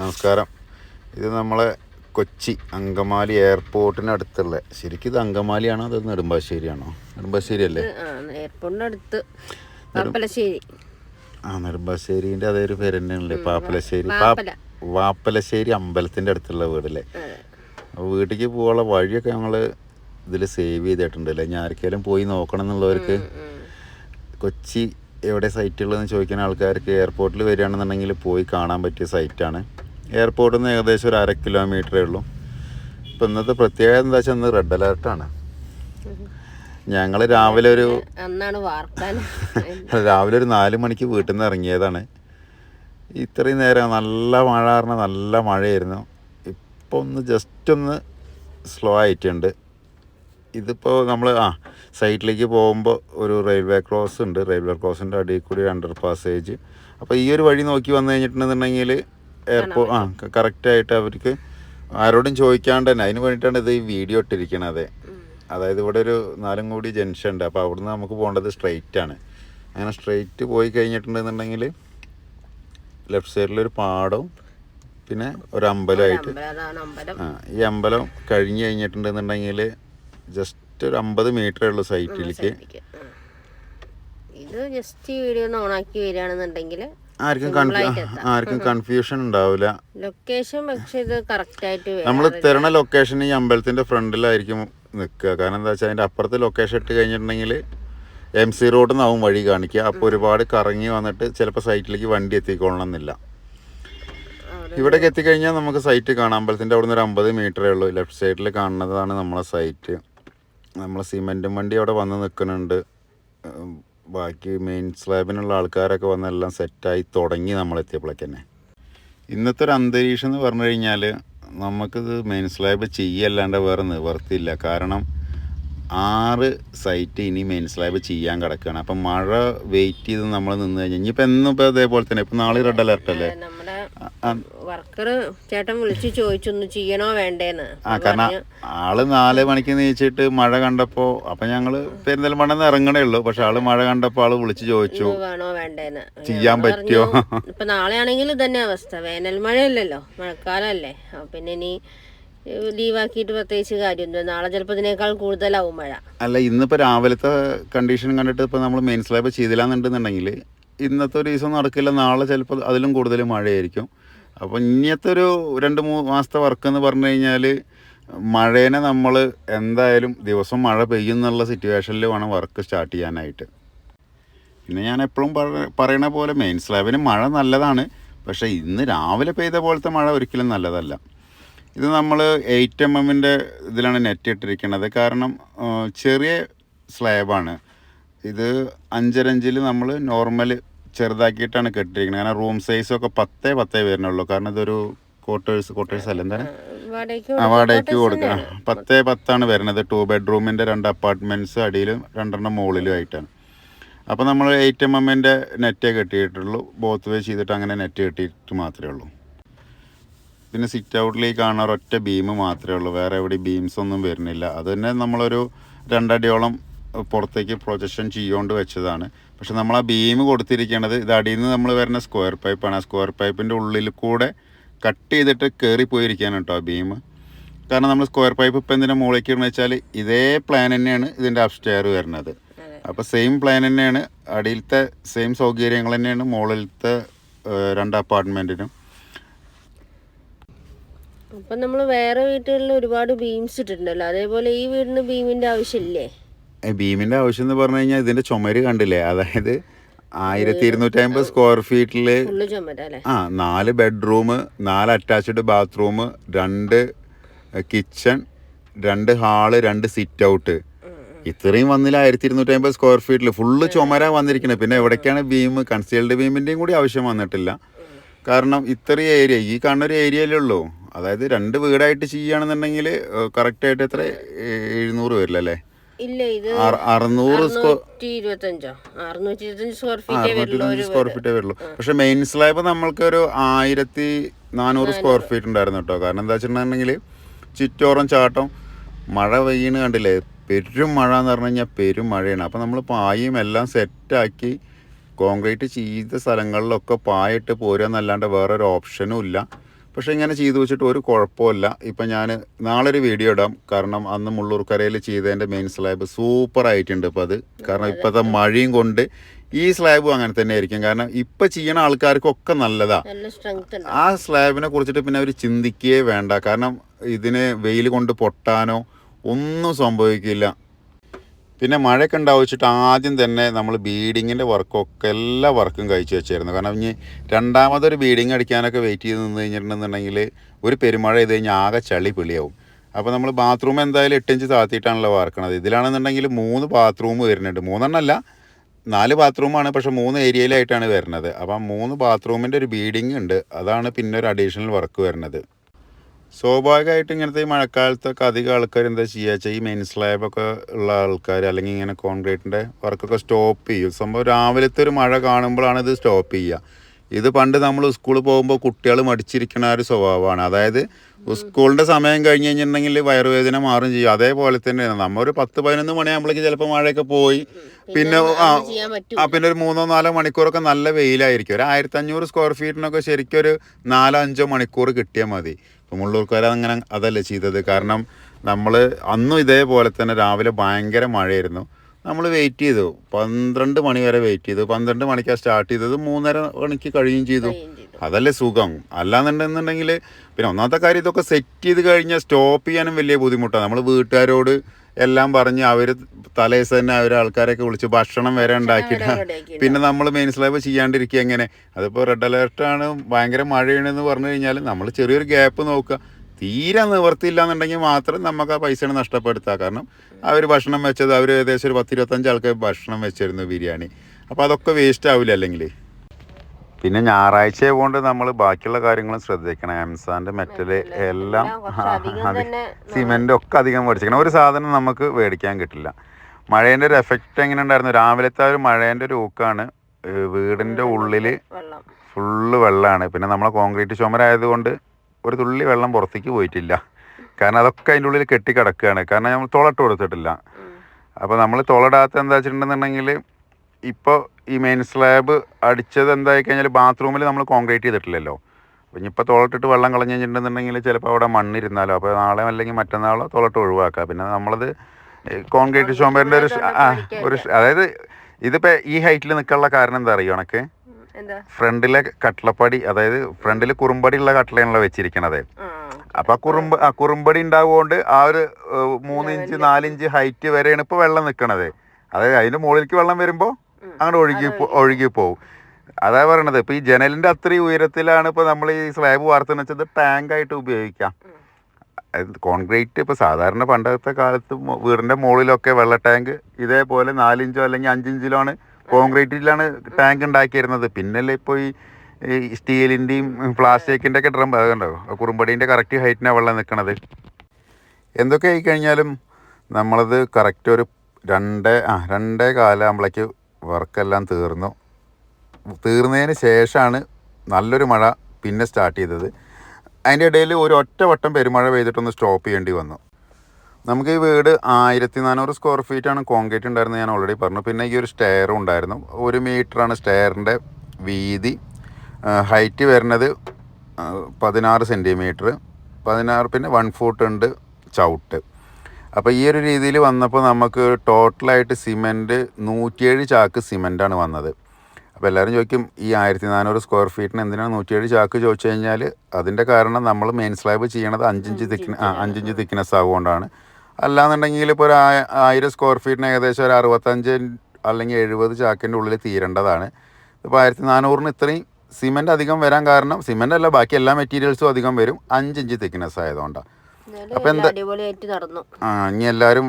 നമസ്കാരം. ഇത് നമ്മളെ കൊച്ചി അങ്കമാലി എയർപോർട്ടിനടുത്തുള്ള ശരിക്കും ഇത് അങ്കമാലിയാണോ അത് നെടുമ്പാശ്ശേരിയാണോ? നെടുമ്പാശ്ശേരി അല്ലേ പാപ്പലശ്ശേരി. ആ നെടുമ്പാശ്ശേരിന്റെ അതേ ഒരു പേര് തന്നെയാണല്ലേ പാപ്പലശ്ശേരി. വാപ്പല. വാപ്പലശ്ശേരി അമ്പലത്തിന്റെ അടുത്തുള്ള വീടല്ലേ? അപ്പോൾ വീട്ടിലേക്ക് പോകാനുള്ള വഴിയൊക്കെ ഞങ്ങൾ ഇതിൽ സേവ് ചെയ്തിട്ടുണ്ട് അല്ലേ ഞാൻ ആർക്കെങ്കിലും പോയി നോക്കണം എന്നുള്ളവർക്ക് കൊച്ചി എവിടെ സൈറ്റുള്ളതെന്ന് ചോദിക്കുന്ന ആൾക്കാർക്ക് എയർപോർട്ടിൽ വരികയാണെന്നുണ്ടെങ്കിൽ പോയി കാണാൻ പറ്റിയ സൈറ്റാണ് എയർപോർട്ടിൽ നിന്ന് ഏകദേശം ഒരു അര കിലോമീറ്ററേ ഉള്ളൂ. ഇപ്പം ഇന്നത്തെ പ്രത്യേകത എന്താ വെച്ചാൽ ഇന്ന് റെഡ് അലേർട്ടാണ് ഞങ്ങൾ രാവിലെ ഒരു രാവിലെ ഒരു നാല് മണിക്ക് വീട്ടിൽ നിന്ന് ഇറങ്ങിയതാണ്. ഇത്രയും നേരം നല്ല മഴ കാരണം നല്ല മഴയായിരുന്നു. ഇപ്പോൾ ഒന്ന് ജസ്റ്റ് ഒന്ന് സ്ലോ ആയിട്ടുണ്ട്. ഇതിപ്പോൾ നമ്മൾ ആ സൈറ്റിലേക്ക് പോകുമ്പോൾ ഒരു റെയിൽവേ ക്രോസ് ഉണ്ട്. റെയിൽവേ ക്രോസിന്റെ അടിയിൽ കൂടി അണ്ടർ പാസേജ് അപ്പോൾ ഈ ഒരു വഴി നോക്കി വന്നു കഴിഞ്ഞിട്ടുണ്ടെന്നുണ്ടെങ്കിൽ എയർപോർട്ട് ആ കറക്റ്റ് ആയിട്ട് അവർക്ക് ആരോടും ചോദിക്കാണ്ട് തന്നെ. അതിന് വേണ്ടിയിട്ടാണ് ഇത് ഈ വീഡിയോ ഇട്ടിരിക്കണത്. അതായത് ഇവിടെ ഒരു നാലും കൂടി ജംഗ്ഷൻ ഉണ്ട്. അപ്പോൾ അവിടുന്ന് നമുക്ക് പോകേണ്ടത് സ്ട്രെയിറ്റ് ആണ്. അങ്ങനെ സ്ട്രെയിറ്റ് പോയി കഴിഞ്ഞിട്ടുണ്ടെന്നുണ്ടെങ്കിൽ ലെഫ്റ്റ് ഒരു പാടവും പിന്നെ ഒരു അമ്പലമായിട്ട് ആ ഈ അമ്പലം കഴിഞ്ഞ് കഴിഞ്ഞിട്ടുണ്ടെന്നുണ്ടെങ്കിൽ ജസ്റ്റ് ഒരു അമ്പത് മീറ്റർ ഉള്ള സൈറ്റിലേക്ക് ഇത് ജസ്റ്റ് ഈ വീഡിയോ ഒന്ന് ഓണാക്കി വരികയാണെന്നുണ്ടെങ്കിൽ ആർക്കും ആർക്കും കൺഫ്യൂഷൻ ഉണ്ടാവില്ല. ലൊക്കേഷൻ പക്ഷെ ഇത് കറക്റ്റ് ആയിട്ട് നമ്മൾ തരണ ലൊക്കേഷൻ ഈ അമ്പലത്തിന്റെ ഫ്രണ്ടിലായിരിക്കും നിൽക്കുക. കാരണം എന്താ വെച്ചാൽ അതിന്റെ അപ്പുറത്തെ ലൊക്കേഷൻ ഇട്ട് കഴിഞ്ഞിട്ടുണ്ടെങ്കിൽ എം സി റോഡിൽ നിന്നാവും വഴി കാണിക്കുക. അപ്പോൾ ഒരുപാട് കറങ്ങി വന്നിട്ട് ചിലപ്പോൾ സൈറ്റിലേക്ക് വണ്ടി എത്തിക്കൊള്ളണം എന്നില്ല ഇവിടേക്ക് എത്തിക്കഴിഞ്ഞാൽ നമുക്ക് സൈറ്റ് കാണാം. അമ്പലത്തിന്റെ അവിടെ നിന്ന് ഒരു അമ്പത് മീറ്ററേ ഉള്ളൂ. ലെഫ്റ്റ് സൈഡിൽ കാണുന്നതാണ് നമ്മളെ സൈറ്റ് നമ്മളെ സിമെന്റും വണ്ടി അവിടെ വന്ന് നിൽക്കുന്നുണ്ട് ബാക്കി മെയിൻ സ്ലാബിനുള്ള ആൾക്കാരൊക്കെ വന്നെല്ലാം സെറ്റായി തുടങ്ങി നമ്മളെത്തിയപ്പോഴേക്ക് തന്നെ ഇന്നത്തെ ഒരു അന്തരീക്ഷം എന്ന് പറഞ്ഞു കഴിഞ്ഞാൽ നമുക്കിത് മെയിൻ സ്ലാബ് ചെയ്യല്ലാണ്ട് വേറെ നിവർത്തിയില്ല. കാരണം ആറ് സൈറ്റ് ഇനി മെയിൻ സ്ലാബ് ചെയ്യാൻ കിടക്കുകയാണ് അപ്പം മഴ വെയിറ്റ് ചെയ്ത് നമ്മൾ നിന്ന് കഴിഞ്ഞാൽ ഇനിയിപ്പോൾ എന്നും ഇപ്പോൾ അതേപോലെ തന്നെ. ഇപ്പം നാളെ റെഡ് അലർട്ട് അല്ലേ? വർക്കർ ചേട്ടൻ വിളിച്ച് ചോദിച്ചു ഒന്ന് ചെയ്യണോ വേണ്ടേന്ന്? ആ കാരണം ആൾ നാല് മണിക്ക് നീച്ചിട്ട് മഴ കണ്ടപ്പോ അപ്പൊ ഞങ്ങൾ പെരിന്തൽമണ്ണെന്ന് ഇറങ്ങണേ ഉള്ളു. പക്ഷെ ആൾ മഴ കണ്ടപ്പോ ആൾ വിളിച്ചു ചോദിച്ചു വേണോ വേണ്ടേന്ന്? ചെയ്യാൻ പറ്റിയോ ഇപ്പൊ നാളെ ആണെങ്കിൽ ഇതന്നെ അവസ്ഥ. വേനൽ മഴയല്ലല്ലോ മഴക്കാലല്ലേ പിന്നെ ഇനി ലീവാക്കിയിട്ട് പ്രത്യേകിച്ച് കാര്യമൊന്നും നാളെ ചിലപ്പോൾ ഇതിനേക്കാൾ കൂടുതലാവും മഴ. അല്ല ഇന്നിപ്പോ രാവിലത്തെ കണ്ടീഷൻ കണ്ടിട്ട് ഇപ്പൊ നമ്മൾ മെയിൻ സ്ലാബ് ചെയ്തില്ലാന്നുണ്ടെന്നുണ്ടെങ്കിൽ ഇന്നത്തെ ഒരു ദിവസം നടക്കില്ല നാളെ ചിലപ്പോൾ അതിലും കൂടുതൽ മഴയായിരിക്കും. അപ്പോൾ ഇനിയത്തെ ഒരു രണ്ട് മൂന്ന് മാസത്തെ വർക്ക് എന്ന് പറഞ്ഞു കഴിഞ്ഞാൽ മഴേനെ നമ്മൾ എന്തായാലും ദിവസം മഴ പെയ്യുന്നുള്ള സിറ്റുവേഷനിൽ വേണം വർക്ക് സ്റ്റാർട്ട് ചെയ്യാനായിട്ട്. പിന്നെ ഞാൻ എപ്പോഴും പറയണ പോലെ മെയിൻ സ്ലാബിന് മഴ നല്ലതാണ് പക്ഷേ ഇന്ന് രാവിലെ പെയ്ത പോലത്തെ മഴ ഒരിക്കലും നല്ലതല്ല. ഇത് നമ്മൾ എയ്റ്റ് എം എമ്മിന്റെ ഇതിലാണ് നെറ്റ് ഇട്ടിരിക്കുന്നത് കാരണം ചെറിയ സ്ലാബാണ് ഇത് അഞ്ചരഞ്ചിൽ നമ്മൾ നോർമൽ ചെറുതാക്കിയിട്ടാണ് കെട്ടിയിരിക്കുന്നത് കാരണം റൂം സൈസൊക്കെ പത്തേ പത്തേ വരുന്നുള്ളൂ കാരണം ഇതൊരു ക്വാർട്ടേഴ്സ് ക്വാർട്ടേഴ്സ് അല്ല? എന്താണ്? വാടകയ്ക്ക് കൊടുക്കുക പത്തേ പത്താണ് വരുന്നത് ടു ബെഡ്റൂമിന്റെ രണ്ട് അപ്പാർട്ട്മെന്റ്സ് അടിയിലും രണ്ടെണ്ണം മുകളിലും ആയിട്ടാണ്. അപ്പോൾ നമ്മൾ എയ്റ്റ് എം എമ്മിന്റെ നെറ്റേ കെട്ടിയിട്ടുള്ളൂ. ബോത്ത് വേ ചെയ്തിട്ട് അങ്ങനെ നെറ്റ് കെട്ടിയിട്ട് മാത്രമേ ഉള്ളൂ. പിന്നെ സിറ്റ് ഔട്ടിലേക്ക് കാണാൻ ഒറ്റ ബീം മാത്രമേ ഉള്ളൂ. വേറെ എവിടെ ബീംസ് ഒന്നും വരുന്നില്ല. അത് തന്നെ നമ്മളൊരു രണ്ടടിയോളം പുറത്തേക്ക് പ്രൊജക്ഷൻ ചെയ്തുകൊണ്ട് വെച്ചതാണ്. പക്ഷെ നമ്മൾ ആ ബീം കൊടുത്തിരിക്കേണ്ടത് ഇത് അടിയിൽ നിന്ന് നമ്മൾ വരുന്ന സ്ക്വയർ പൈപ്പാണ് ആ സ്ക്വയർ പൈപ്പിന്റെ ഉള്ളിൽ കൂടെ കട്ട് ചെയ്തിട്ട് കയറിപ്പോയിരിക്കുകയാണ് കേട്ടോ ആ ബീം കാരണം നമ്മൾ സ്ക്വയർ പൈപ്പ് ഇപ്പം എന്തിനാ മുകളിലേക്ക് ഇടുന്നത് വെച്ചാൽ ഇതേ പ്ലാൻ തന്നെയാണ് ഇതിന്റെ അപ്സ്റ്റെയർ വരുന്നത്. അപ്പോൾ സെയിം പ്ലാൻ തന്നെയാണ് അടിയിലത്തെ സെയിം സൗകര്യങ്ങൾ തന്നെയാണ് മുകളിലത്തെ രണ്ട് അപ്പാർട്ട്മെന്റിനും അപ്പം നമ്മൾ വേറെ വീട്ടുകളിൽ ഒരുപാട് ബീംസ് ഇട്ടിട്ടുണ്ടല്ലോ. അതേപോലെ ഈ വീടിന് ബീമിന്റെ ആവശ്യമില്ലേ? ബീമിന്റെ ആവശ്യം എന്ന് പറഞ്ഞു കഴിഞ്ഞാൽ ഇതിന്റെ ചുമര് കണ്ടില്ലേ? അതായത് ആയിരത്തി ഇരുന്നൂറ്റി അമ്പത് സ്ക്വയർ ഫീറ്റിൽ ആ നാല് ബെഡ്റൂം നാല് അറ്റാച്ച്ഡ് ബാത്റൂം രണ്ട് കിച്ചൺ രണ്ട് ഹാൾ രണ്ട് സിറ്റ് ഔട്ട് ഇത്രയും വന്നില്ല ആയിരത്തി ഇരുന്നൂറ്റി അമ്പത് സ്ക്വയർ ഫീറ്റിൽ ഫുള്ള് ചുമര വന്നിരിക്കുന്നത് പിന്നെ എവിടേക്കാണ് ബീം കൺസീൽഡ് ഭീമിന്റെയും കൂടി ആവശ്യം വന്നിട്ടില്ല. കാരണം ഇത്രയും ഏരിയ ഈ കാണുന്ന ഒരു ഏരിയയിലേ ഉള്ളൂ. അതായത് രണ്ട് വീടായിട്ട് ചെയ്യുകയാണെന്നുണ്ടെങ്കിൽ കറക്റ്റായിട്ട് എത്ര? എഴുന്നൂറ് വരില്ല അല്ലേ? ഇല്ല ഇത് അറ- അറുന്നൂറ് സ്ക്വയർ ഫീറ്റേ വരുള്ളൂ പക്ഷെ മെയിൻ സ്ലാബ് നമ്മൾക്ക് ഒരു ആയിരത്തി നാനൂറ് സ്ക്വയർ ഫീറ്റ് ഉണ്ടായിരുന്നു കേട്ടോ. കാരണം എന്താ വെച്ചിട്ടുണ്ടെങ്കിൽ ചുറ്റോറം ചാട്ടം മഴ പെയ്യണ് കണ്ടില്ലേ? പെരും മഴ എന്ന് പറഞ്ഞു കഴിഞ്ഞാൽ പെരും മഴയാണ്. അപ്പം നമ്മൾ പായയും എല്ലാം സെറ്റാക്കി കോൺക്രീറ്റ് ചെയ്ത സ്ഥലങ്ങളിലൊക്കെ പായിട്ട് പോരുക എന്നല്ലാണ്ട് വേറൊരു ഓപ്ഷനും ഇല്ല. പക്ഷേ ഇങ്ങനെ ചെയ്തു വെച്ചിട്ട് ഒരു കുഴപ്പമില്ല. ഇപ്പം ഞാൻ നാളെ ഒരു വീഡിയോ ഇടാം. കാരണം അന്ന് മുള്ളൂർക്കരയിൽ ചെയ്തതിന്റെ മെയിൻ സ്ലാബ് സൂപ്പർ ആയിട്ടുണ്ട് ഇപ്പം അത്. കാരണം ഇപ്പോഴത്തെ മഴയും കൊണ്ട് ഈ സ്ലാബും അങ്ങനെ തന്നെ ആയിരിക്കും. കാരണം ഇപ്പം ചെയ്യണ ആൾക്കാർക്കൊക്കെ നല്ലതാ. ആ സ്ലാബിനെ കുറിച്ചിട്ട് പിന്നെ അവർ ചിന്തിക്കുകയേ വേണ്ട. കാരണം ഇതിന് വെയിൽ കൊണ്ട് പൊട്ടാനോ ഒന്നും സംഭവിക്കില്ല. പിന്നെ മഴയൊക്കെ ഉണ്ടാവിച്ചിട്ട് ആദ്യം തന്നെ നമ്മൾ ബീഡിങ്ങിന്റെ വർക്കൊക്കെ എല്ലാ വർക്കും കഴിച്ചു വെച്ചായിരുന്നു. കാരണം ഇനി രണ്ടാമതൊരു ബീഡിങ് അടിക്കാനൊക്കെ വെയിറ്റ് ചെയ്ത് നിന്ന് കഴിഞ്ഞിട്ടുണ്ടെന്നുണ്ടെങ്കിൽ ഒരു പെരുമഴ ചെയ്ത് കഴിഞ്ഞാൽ ആകെ ചളി പിളിയാവും. അപ്പോൾ നമ്മൾ ബാത്റൂം എന്തായാലും എട്ടിഞ്ച് താത്തിയിട്ടാണല്ലോ വാർക്കണത്. ഇതിലാണെന്നുണ്ടെങ്കിൽ മൂന്ന് ബാത്റൂം വരുന്നുണ്ട്. മൂന്നെണ്ണമല്ല നാല് ബാത്റൂമാണ് പക്ഷേ മൂന്ന് ഏരിയയിലായിട്ടാണ് വരുന്നത്. അപ്പം മൂന്ന് ബാത്റൂമിന്റെ ഒരു ബീഡിങ് ഉണ്ട്. അതാണ് പിന്നെ ഒരു അഡീഷണൽ വർക്ക് വരുന്നത്. സ്വാഭാവികമായിട്ട് ഇങ്ങനത്തെ ഈ മഴക്കാലത്തൊക്കെ അധികം ആൾക്കാർ എന്താ ചെയ്യുക വെച്ചാൽ ഈ മെയിൻ സ്ലാബൊക്കെ ഉള്ള ആൾക്കാർ അല്ലെങ്കിൽ ഇങ്ങനെ കോൺക്രീറ്റിന്റെ വർക്കൊക്കെ സ്റ്റോപ്പ് ചെയ്യും. സംഭവം രാവിലത്തെ ഒരു മഴ കാണുമ്പോഴാണ് ഇത് സ്റ്റോപ്പ് ചെയ്യുക ഇത് പണ്ട് നമ്മൾ സ്കൂളിൽ പോകുമ്പോൾ കുട്ടികൾ മടിച്ചിരിക്കുന്ന ഒരു സ്വഭാവമാണ്. അതായത് സ്കൂളിന്റെ സമയം കഴിഞ്ഞ് കഴിഞ്ഞിട്ടുണ്ടെങ്കിൽ വയറുവേദന മാറും ചെയ്യും. അതേപോലെ തന്നെ നമ്മൾ ഒരു പത്ത് പതിനൊന്ന് മണിയാകുമ്പോഴേക്ക് ചിലപ്പോൾ മഴയൊക്കെ പോയി. പിന്നെ ആ പിന്നെ ഒരു മൂന്നോ നാലോ മണിക്കൂറൊക്കെ നല്ല വെയിലായിരിക്കും. ഒരു ആയിരത്തി അഞ്ഞൂറ് സ്ക്വയർ ഫീറ്റിനൊക്കെ ശരിക്കും ഒരു നാലോ അഞ്ചോ മണിക്കൂർ കിട്ടിയാൽ മതി. ഇപ്പം മുള്ളൂർക്കാർ അങ്ങനെ അതല്ലേ ചെയ്തത്? കാരണം നമ്മൾ അന്നും ഇതേപോലെ തന്നെ രാവിലെ ഭയങ്കര മഴയായിരുന്നു. നമ്മൾ വെയിറ്റ് ചെയ്തു. പന്ത്രണ്ട് മണി വരെ വെയിറ്റ് ചെയ്തു. പന്ത്രണ്ട് മണിക്കാണ് സ്റ്റാർട്ട് ചെയ്തത്. മൂന്നര മണിക്ക് കഴിയുകയും കഴിയും ചെയ്തു. അതല്ലേ സുഖം. അല്ലാന്നുണ്ടെന്നുണ്ടെങ്കിൽ പിന്നെ ഒന്നാമത്തെ കാര്യം ഇതൊക്കെ സെറ്റ് ചെയ്ത് കഴിഞ്ഞാൽ സ്റ്റോപ്പ് ചെയ്യാനും വലിയ ബുദ്ധിമുട്ടാണ് നമ്മൾ വീട്ടുകാരോട് എല്ലാം പറഞ്ഞ് അവർ തലേസ് തന്നെ അവർ ആൾക്കാരൊക്കെ വിളിച്ച് ഭക്ഷണം വരെ ഉണ്ടാക്കിയിട്ട് പിന്നെ നമ്മൾ മെയിൻ സ്ലാബ് ചെയ്യാണ്ടിരിക്കുക എങ്ങനെ? അതിപ്പോൾ റെഡ് അലേർട്ടാണ് ഭയങ്കര മഴയാണെന്ന് പറഞ്ഞു കഴിഞ്ഞാൽ നമ്മൾ ചെറിയൊരു ഗ്യാപ്പ് നോക്കുക. തീരെ നിവർത്തിയില്ല എന്നുണ്ടെങ്കിൽ മാത്രം നമുക്ക് ആ പൈസ നഷ്ടപ്പെടുത്താം. കാരണം അവർ ഭക്ഷണം വെച്ചത് അവർ ഏകദേശം ഒരു പത്തിരുപത്തഞ്ച് ആൾക്കാർ ഭക്ഷണം വെച്ചിരുന്നു ബിരിയാണി. അപ്പോൾ അതൊക്കെ വേസ്റ്റ് ആവില്ല അല്ലെങ്കിൽ പിന്നെ ഞായറാഴ്ച കൊണ്ട് നമ്മൾ ബാക്കിയുള്ള കാര്യങ്ങളും ശ്രദ്ധിക്കണം. ആംസാന്റെ മെറ്റൽ എല്ലാം സിമെന്റ് ഒക്കെ അധികം മേടിച്ചിരിക്കണം. ഒരു സാധനം നമുക്ക് മേടിക്കാൻ കിട്ടില്ല. മഴേന്റെ ഒരു എഫക്റ്റ് എങ്ങനെ ഉണ്ടായിരുന്നു? രാവിലത്തെ ഒരു മഴേന്റെ ഒരു ഊക്കാണ് വീടിന്റെ ഉള്ളിൽ ഫുള്ള് വെള്ളമാണ് പിന്നെ നമ്മളെ കോൺക്രീറ്റ് ചുമരായതുകൊണ്ട് ഒരു തുള്ളി വെള്ളം പുറത്തേക്ക് പോയിട്ടില്ല. കാരണം അതൊക്കെ അതിന്റെ ഉള്ളിൽ കെട്ടി കിടക്കുകയാണ് കാരണം നമ്മൾ തുളട്ട് കൊടുത്തിട്ടില്ല. അപ്പോൾ നമ്മൾ തുളടാത്ത എന്താ വെച്ചിട്ടുണ്ടെന്നുണ്ടെങ്കിൽ ഇപ്പോൾ ഈ മെയിൻ സ്ലാബ് അടിച്ചത് എന്തായി കഴിഞ്ഞാൽ ബാത്റൂമിൽ നമ്മൾ കോൺക്രീറ്റ് ചെയ്തിട്ടില്ലല്ലോ. അപ്പോൾ ഇനിയിപ്പോൾ തുളട്ടിട്ട് വെള്ളം കളഞ്ഞ് കഴിഞ്ഞിട്ടുണ്ടെന്നുണ്ടെങ്കിൽ ചിലപ്പോൾ അവിടെ മണ്ണിരുന്നാലോ. അപ്പോൾ നാളെ അല്ലെങ്കിൽ മറ്റന്നാളോ തുളട്ട് ഒഴിവാക്കുക പിന്നെ നമ്മളത് കോൺക്രീറ്റ് ചോമ്പേറിന്റെ ഒരു ഒരു അതായത് ഇതിപ്പോൾ ഈ ഹൈറ്റിൽ നിൽക്കാനുള്ള കാരണം എന്താ അറിയുമോ എന്താ? ഫ്രണ്ടിലെ കട്ടളപ്പടി അതായത് ഫ്രണ്ടിൽ കുറുമ്പടി ഉള്ള കട്ടളയാണല്ലോ വെച്ചിരിക്കണത് അപ്പൊ ആ കുറുമ്പ് ആ കുറുമ്പടി ഉണ്ടാവുകൊണ്ട് ആ ഒരു മൂന്നിഞ്ച് മൂന്ന് ഇഞ്ച് നാലിഞ്ച് ഹൈറ്റ് വരെയാണ് ഇപ്പൊ വെള്ളം നിൽക്കണത് അതായത് അതിന്റെ മുകളിലേക്ക് വെള്ളം വരുമ്പോൾ. അങ്ങോട്ട് ഒഴുകി ഒഴുകി പോകും അതാ പറയണത്. ഇപ്പൊ ഈ ജനലിന്റെ അത്രയും ഉയരത്തിലാണ് ഇപ്പൊ നമ്മൾ ഈ സ്ലാബ് വാർത്തെന്ന് വെച്ചത് ടാങ്ക് ആയിട്ട് ഉപയോഗിക്കാം. കോൺക്രീറ്റ് ഇപ്പൊ സാധാരണ പണ്ടത്തെ കാലത്ത് വീടിന്റെ മുകളിലൊക്കെ വെള്ള ടാങ്ക് ഇതേപോലെ നാലിഞ്ചോ അല്ലെങ്കിൽ അഞ്ചിഞ്ചിലോ ആണ് കോൺക്രീറ്റിലാണ് ടാങ്ക് ഉണ്ടാക്കിയിരുന്നത്. പിന്നല്ലേ ഇപ്പോൾ ഈ സ്റ്റീലിന്റെയും പ്ലാസ്റ്റിക്കിന്റെ പ്ലാസ്റ്റിക്കിന്റെ ഒക്കെ ഡ്രം അതുണ്ടോ കുറുമ്പടീന്റെ കറക്റ്റ് ഹൈറ്റിനാണ് വെള്ളം നിൽക്കണത് എന്തൊക്കെ ആയി കഴിഞ്ഞാലും നമ്മളത് കറക്റ്റ് ഒരു രണ്ട് ആ രണ്ടേ കാലാകുമ്പോഴേക്ക് വർക്കെല്ലാം തീർന്നു. തീർന്നതിന് ശേഷമാണ് നല്ലൊരു മഴ പിന്നെ സ്റ്റാർട്ട് ചെയ്തത്. അതിന്റെ ഇടയിൽ ഒരു ഒറ്റ വട്ടം പെരുമഴ പെയ്തിട്ടൊന്ന് സ്റ്റോപ്പ് ചെയ്യേണ്ടി വന്നു. നമുക്ക് ഈ വീട് ആയിരത്തി നാനൂറ് സ്ക്വയർ ഫീറ്റാണ് കോൺക്രീറ്റ് ഉണ്ടായിരുന്നത് ഞാൻ ഓൾറെഡി പറഞ്ഞു. പിന്നെ ഈ ഒരു സ്റ്റെയറും ഉണ്ടായിരുന്നു. ഒരു മീറ്ററാണ് സ്റ്റെയറിന്റെ വീതി. ഹൈറ്റ് വരുന്നത് പതിനാറ് സെന്റിമീറ്റർ പതിനാറ് പിന്നെ വൺ ഫൂട്ട് ഉണ്ട് ചവിട്ട്. അപ്പോൾ ഈ ഒരു രീതിയിൽ വന്നപ്പോൾ നമുക്ക് ടോട്ടലായിട്ട് സിമെന്റ് നൂറ്റിയേഴ് ചാക്ക് സിമെന്റാണ് വന്നത്. അപ്പോൾ എല്ലാവരും ചോദിക്കും ഈ ആയിരത്തി നാനൂറ് സ്ക്വയർ ഫീറ്റിന് എന്തിനാണ് നൂറ്റിയേഴ് ചാക്ക് ചോദിച്ചു കഴിഞ്ഞാൽ അതിന്റെ കാരണം നമ്മൾ മെയിൻ സ്ലാബ് ചെയ്യണത് അഞ്ചിഞ്ച് തിക്ക് ആ അഞ്ചിഞ്ച് തിക്നെസ് ആവുകൊണ്ടാണ്. അല്ലാന്നുണ്ടെങ്കിൽ ഇപ്പോൾ ഒരു ആയിരം സ്ക്വയർ ഫീറ്റിന് ഏകദേശം ഒരു അറുപത്തഞ്ച് അല്ലെങ്കിൽ എഴുപത് ചാക്കിന്റെ ഉള്ളിൽ തീരേണ്ടതാണ്. ഇപ്പോൾ ആയിരത്തി നാനൂറിന് ഇത്രയും സിമെന്റ് അധികം വരാൻ കാരണം സിമെന്റ് അല്ല ബാക്കി എല്ലാ മെറ്റീരിയൽസും അധികം വരും അഞ്ചിഞ്ച് തിക്നെസ് ആയതുകൊണ്ടാണ് അപ്പൊ എന്താ- അടിപൊളിയായിട്ട് നടന്നു. ആ ഇനി എല്ലാവരും